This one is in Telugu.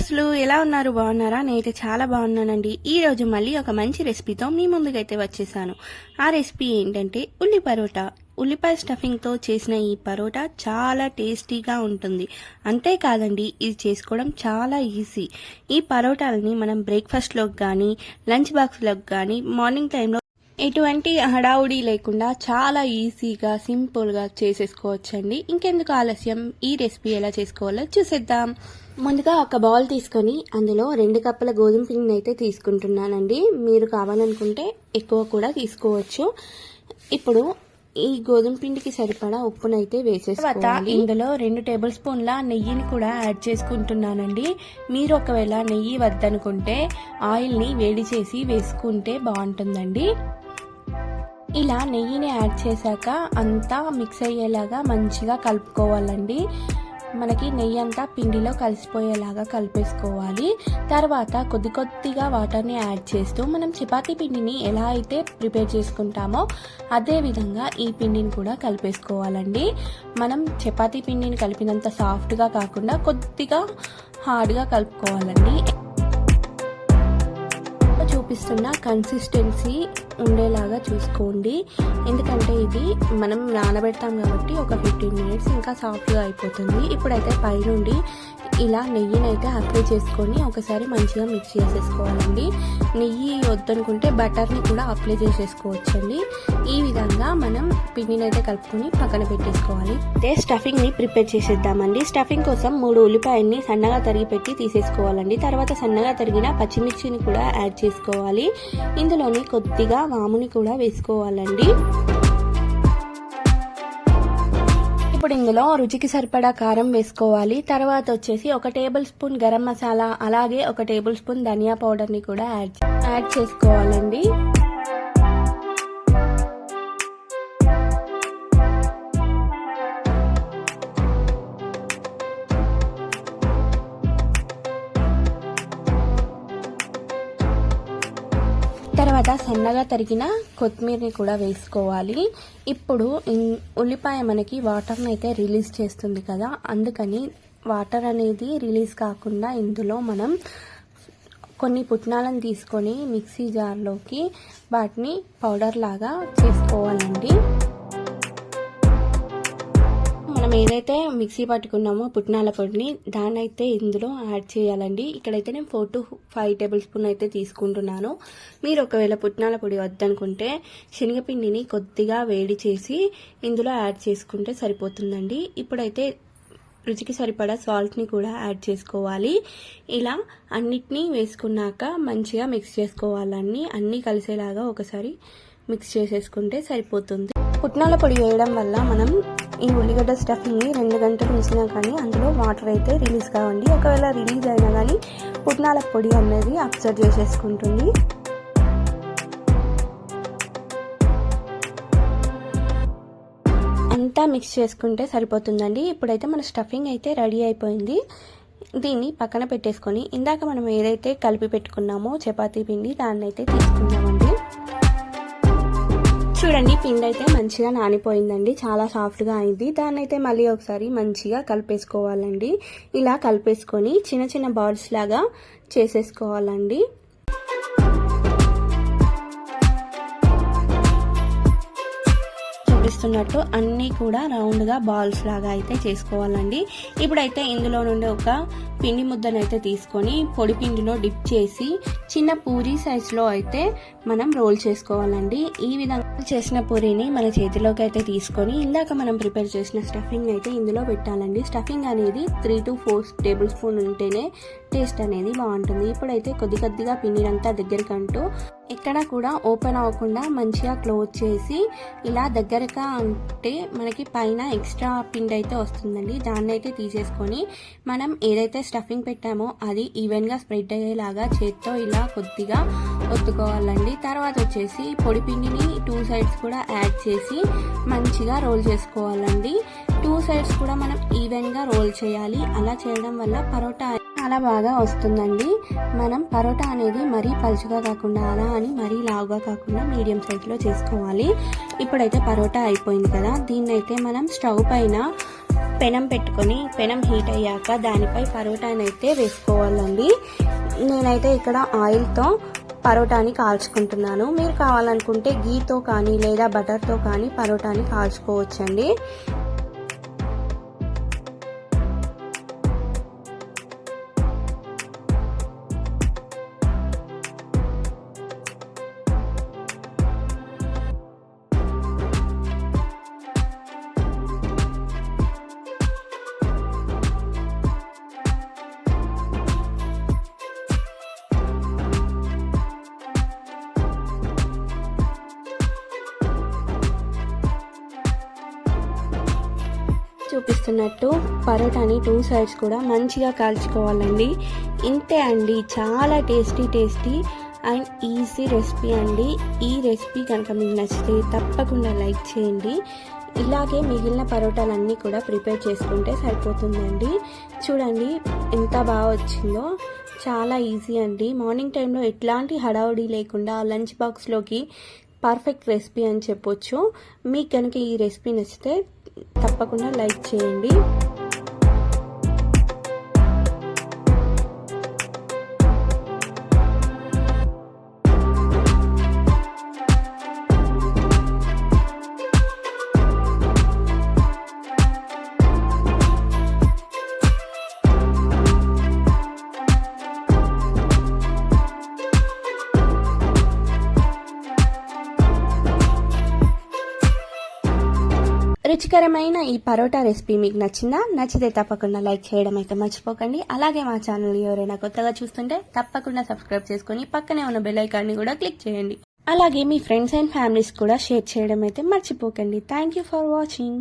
ఉద్యోగస్తులు ఎలా ఉన్నారు? బాగున్నారా? నేనైతే చాలా బాగున్నానండి. ఈ రోజు మళ్ళీ ఒక మంచి రెసిపీతో మీ ముందుకైతే వచ్చేసాను. ఆ రెసిపీ ఏంటంటే ఉల్లి పరోటా. ఉల్లిపాయ స్టఫింగ్తో చేసిన ఈ పరోటా చాలా టేస్టీగా ఉంటుంది. అంతేకాదండి ఇది చేసుకోవడం చాలా ఈజీ. ఈ పరోటాలని మనం బ్రేక్ఫాస్ట్లోకి కానీ లంచ్ బాక్స్లోకి కానీ మార్నింగ్ టైంలో ఎటువంటి హడావుడి లేకుండా చాలా ఈజీగా సింపుల్గా చేసేసుకోవచ్చండి. ఇంకెందుకు ఆలస్యం? ఈ రెసిపీ ఎలా చేసుకోవాలో చూసేద్దాం. ముందుగా ఒక బౌల్ తీసుకొని అందులో రెండు కప్పుల గోధుమ పిండిని అయితే తీసుకుంటున్నానండి. మీరు కావాలనుకుంటే ఎక్కువ కూడా తీసుకోవచ్చు. ఇప్పుడు ఈ గోధుమ పిండికి సరిపడా ఉప్పునైతే వేసేసుకోవాలి. ఇందులో రెండు టేబుల్ స్పూన్ల నెయ్యిని కూడా యాడ్ చేసుకుంటున్నానండి. మీరు ఒకవేళ నెయ్యి వద్దనుకుంటే ఆయిల్ని వేడి చేసి వేసుకుంటే బాగుంటుందండి. ఇలా నెయ్యిని యాడ్ చేశాక అంతా మిక్స్ అయ్యేలాగా మంచిగా కలుపుకోవాలండి. మనకి నెయ్యి అంతా పిండిలో కలిసిపోయేలాగా కలిపేసుకోవాలి. తర్వాత కొద్ది కొద్దిగా వాటర్ని యాడ్ చేస్తూ మనం చపాతీ పిండిని ఎలా అయితే ప్రిపేర్ చేసుకుంటామో అదే విధంగా ఈ పిండిని కూడా కలిపేసుకోవాలండి. మనం చపాతీ పిండిని కలిపినంత సాఫ్ట్గా కాకుండా కొద్దిగా హార్డ్గా కలుపుకోవాలండి. చూపిస్తున్న కన్సిస్టెన్సీ ఉండేలాగా చూసుకోండి. ఎందుకంటే ఇది మనం నానబెడతాం కాబట్టి ఒక ఫిఫ్టీన్ మినిట్స్ ఇంకా సాఫ్ట్గా అయిపోతుంది. ఇప్పుడైతే పైనుండి ఇలా నెయ్యిని అయితే అప్లై చేసుకొని ఒకసారి మంచిగా మిక్స్ చేసేసుకోవాలండి. నెయ్యి వద్దనుకుంటే బటర్ని కూడా అప్లై చేసేసుకోవచ్చండి. ఈ విధంగా మనం పిండిని అయితే కలుపుకొని పక్కన పెట్టేసుకోవాలి. అయితే స్టఫింగ్ని ప్రిపేర్ చేసేద్దామండి. స్టఫింగ్ కోసం మూడు ఉల్లిపాయల్ని సన్నగా తరిగి పెట్టి తీసేసుకోవాలండి. తర్వాత సన్నగా తరిగిన పచ్చిమిర్చిని కూడా యాడ్ చేసుకోవాలి. ఇందులోని కొద్దిగా వాముని కూడా వేసుకోవాలండి. ఇప్పుడు ఇందులో రుచికి సరిపడా కారం వేసుకోవాలి. తర్వాత వచ్చేసి ఒక టేబుల్ స్పూన్ గరం మసాలా అలాగే ఒక టేబుల్ స్పూన్ ధనియా పౌడర్ని కూడా యాడ్ యాడ్ చేసుకోవాలండి. ఇంకా సన్నగా తరిగిన కొత్తిమీరని కూడా వేసుకోవాలి. ఇప్పుడు ఉల్లిపాయ మనకి వాటర్ని అయితే రిలీజ్ చేస్తుంది కదా అందుకని వాటర్ అనేది రిలీజ్ కాకుండా ఇందులో మనం కొన్ని పుట్నాలను తీసుకొని మిక్సీ జార్లోకి వాటిని పౌడర్ లాగా చేసుకోవాలండి. ఏదైతే మిక్సీ పట్టుకున్నామో పుట్నాల పొడిని దాన్నైతే అయితే ఇందులో యాడ్ చేయాలండి. ఇక్కడైతే నేను four to five tablespoon అయితే తీసుకుంటున్నాను. మీరు ఒకవేళ పుట్నాల పొడి వద్దనుకుంటే శనగపిండిని కొద్దిగా వేడి చేసి ఇందులో యాడ్ చేసుకుంటే సరిపోతుందండి. ఇప్పుడైతే రుచికి సరిపడా సాల్ట్ని కూడా యాడ్ చేసుకోవాలి. ఇలా అన్నిటినీ వేసుకున్నాక మంచిగా మిక్స్ చేసుకోవాలన్నీ అన్నీ కలిసేలాగా ఒకసారి మిక్స్ చేసేసుకుంటే సరిపోతుంది. పుట్నాల పొడి వేయడం వల్ల మనం ఈ ఉల్లిగడ్డ స్టఫింగ్ని రెండు గంటలు ఉంచినా కానీ అందులో వాటర్ అయితే రిలీజ్ కావండి. ఒకవేళ రిలీజ్ అయినా కానీ పుట్నాల పొడి అనేది అబ్జర్వ్ చేసేసుకుంటుంది. అంతా మిక్స్ చేసుకుంటే సరిపోతుందండి. ఇప్పుడైతే మన స్టఫింగ్ అయితే రెడీ అయిపోయింది. దీన్ని పక్కన పెట్టేసుకొని ఇందాక మనం ఏదైతే కలిపి పెట్టుకున్నామో చపాతీ పిండి దాన్ని అయితే తీసుకుందామండి. చూడండి పిండి అయితే మంచిగా నానిపోయిందండి చాలా సాఫ్ట్గా అయింది. దాన్ని అయితే మళ్ళీ ఒకసారి మంచిగా కలిపేసుకోవాలండి. ఇలా కలిపేసుకొని చిన్న చిన్న బాల్స్ లాగా చేసేసుకోవాలండి. చేస్తున్నట్టు అన్నీ కూడా రౌండ్గా బాల్స్ లాగా అయితే చేసుకోవాలండి. ఇప్పుడైతే ఇందులో నుండి ఒక పిండి ముద్దను అయితే తీసుకొని పొడి పిండిలో డిప్ చేసి చిన్న పూరి సైజులో అయితే మనం రోల్ చేసుకోవాలండి. ఈ విధంగా చేసిన పూరీని మన చేతిలోకి అయితే తీసుకొని ఇందాక మనం ప్రిపేర్ చేసిన స్టఫింగ్ అయితే ఇందులో పెట్టాలండి. స్టఫింగ్ అనేది three to four tablespoon ఉంటేనే టేస్ట్ అనేది బాగుంటుంది. ఇప్పుడైతే కొద్ది కొద్దిగా పిండినంతా దగ్గరికంటూ ఎక్కడ కూడా ఓపెన్ అవ్వకుండా మంచిగా క్లోజ్ చేసి ఇలా దగ్గరగా అంటే మనకి పైన ఎక్స్ట్రా పిండి అయితే వస్తుందండి. దాన్ని అయితే తీసేసుకొని మనం ఏదైతే స్టఫింగ్ పెట్టామో అది ఈవెన్గా స్ప్రెడ్ అయ్యేలాగా చేత్తో ఇలా కొద్దిగా ఒత్తుకోవాలండి. తర్వాత వచ్చేసి పొడి పిండిని టూ సైడ్స్ కూడా యాడ్ చేసి మంచిగా రోల్ చేసుకోవాలండి. టూ సైడ్స్ కూడా మనం ఈవెన్గా రోల్ చేయాలి. అలా చేయడం వల్ల పరోటా చాలా బాగా వస్తుందండి. మనం పరోటా అనేది మరీ పలుచుగా కాకుండా అలా అని మరీ లావుగా కాకుండా మీడియం సైజులో చేసుకోవాలి. ఇప్పుడైతే పరోటా అయిపోయింది కదా దీన్ని అయితే మనం స్టవ్ పైన పెనం పెట్టుకొని పెనం హీట్ అయ్యాక దానిపై పరోటాని అయితే వేసుకోవాలండి. నేనైతే ఇక్కడ ఆయిల్తో పరోటాని కాల్చుకుంటున్నాను. మీరు కావాలనుకుంటే గీతో కానీ లేదా బటర్తో కానీ పరోటాని కాల్చుకోవచ్చండి. చేస్తున్నట్టు పరోటాని టూ సైడ్స్ కూడా మంచిగా కాల్చుకోవాలండి. ఇంతే అండి చాలా tasty tasty and easy recipe అండి. ఈ రెసిపీ కనుక మీకు నచ్చితే తప్పకుండా లైక్ చేయండి. ఇలాగే మిగిలిన పరోటాలన్నీ కూడా ప్రిపేర్ చేసుకుంటే సరిపోతుందండి. చూడండి ఎంత బాగా వచ్చిందో. చాలా ఈజీ అండి. మార్నింగ్ టైంలో ఎట్లాంటి హడావుడి లేకుండా లంచ్ బాక్స్లోకి పర్ఫెక్ట్ రెసిపీ అని చెప్పొచ్చు. మీకు కనుక ఈ రెసిపీ నచ్చితే తప్పకుండా లైక్ చేయండి. రుచికరమైన ఈ పరోటా రెసిపీ మీకు నచ్చిందా? నచ్చితే తప్పకుండా లైక్ చేయడం అయితే మర్చిపోకండి. అలాగే మా ఛానల్ ఎవరైనా కొత్తగా చూస్తుంటే తప్పకుండా సబ్స్క్రైబ్ చేసుకుని పక్కనే ఉన్న బెల్ ఐకాన్ని కూడా క్లిక్ చేయండి. అలాగే మీ ఫ్రెండ్స్ అండ్ ఫ్యామిలీస్ కూడా షేర్ చేయడం అయితే మర్చిపోకండి. Thank you for watching